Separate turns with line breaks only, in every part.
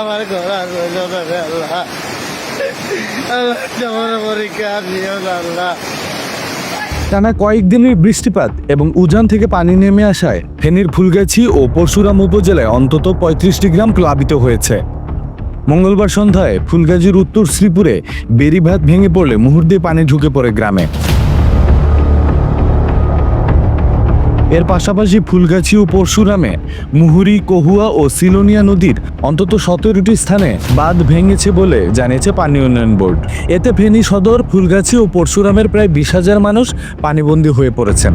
আমার ঘর আর
টানা কয়েকদিনের বৃষ্টিপাত এবং উজান থেকে পানি নেমে আসায় ফেনীর ফুলগাছি ও পরশুরাম উপজেলায় অন্তত পঁয়ত্রিশটি গ্রাম প্লাবিত হয়েছে। মঙ্গলবার সন্ধ্যায় ফুলগাজীর উত্তর শ্রীপুরে বেরিভাত ভেঙে পড়লে মুহূর্তে পানি ঢুকে পড়ে গ্রামে। এর পাশাপাশি ফুলগাছি ও পরশুরামে মুহুরি, কহুয়া ও সিলোনিয়া নদীর অন্তত সতেরোটি স্থানে বাঁধ ভেঙেছে বলে জানিয়েছে পানি উন্নয়ন বোর্ড। এতে ফেনী সদর, ফুলগাছি ও পরশুরামের প্রায় বিশ হাজার মানুষ পানিবন্দী হয়ে পড়েছেন।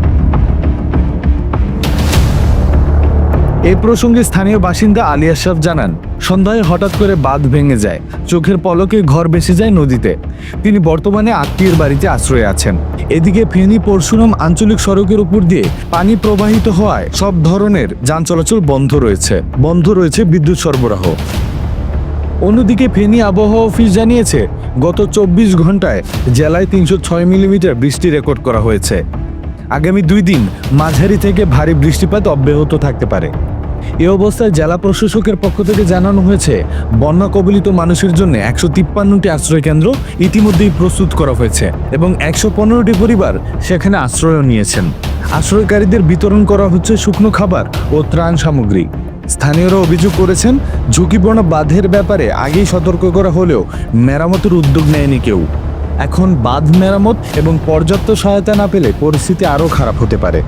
এই প্রসঙ্গে স্থানীয় বাসিন্দা আলী আশরাফ জানান, সন্ধ্যায় হঠাৎ করে বাঁধ ভেঙে যায়, চোখের পলকে ঘর ভেসে যায় নদীতে। তিনি বর্তমানে আত্মীয়ের বাড়িতে আশ্রয়ে আছেন। এদিকে ফেনী পরশুরাম আঞ্চলিক সড়কের উপর দিয়ে পানি প্রবাহিত হওয়ায় সব ধরনের যান চলাচল বন্ধ রয়েছে বন্ধ রয়েছে বিদ্যুৎ সরবরাহ। অন্যদিকে ফেনী আবহাওয়া অফিস জানিয়েছে, গত চব্বিশ ঘন্টায় জেলায় তিনশো ছয় মিলিমিটার বৃষ্টি রেকর্ড করা হয়েছে। আগামী দুই দিন মাঝারি থেকে ভারী বৃষ্টিপাত অব্যাহত থাকতে পারে। এ অবস্থায় জেলা প্রশাসকের পক্ষ থেকে জানানো হয়েছে, বন্যা কবলিত মানুষের জন্য একশো তিপ্পান্নটি আশ্রয় কেন্দ্র ইতিমধ্যেই প্রস্তুত করা হয়েছে এবং একশো পনেরোটি পরিবার সেখানে আশ্রয় নিয়েছেন। আশ্রয়কারীদের বিতরণ করা হচ্ছে শুকনো খাবার ও ত্রাণ সামগ্রী। স্থানীয়রা অভিযোগ করেছেন, ঝুঁকিপূর্ণ বাঁধের ব্যাপারে আগেই সতর্ক করা হলেও মেরামতের উদ্যোগ নেয়নি কেউ। এখন বাঁধ মেরামত এবং পর্যাপ্ত সহায়তা না পেলে পরিস্থিতি আরও খারাপ হতে পারে।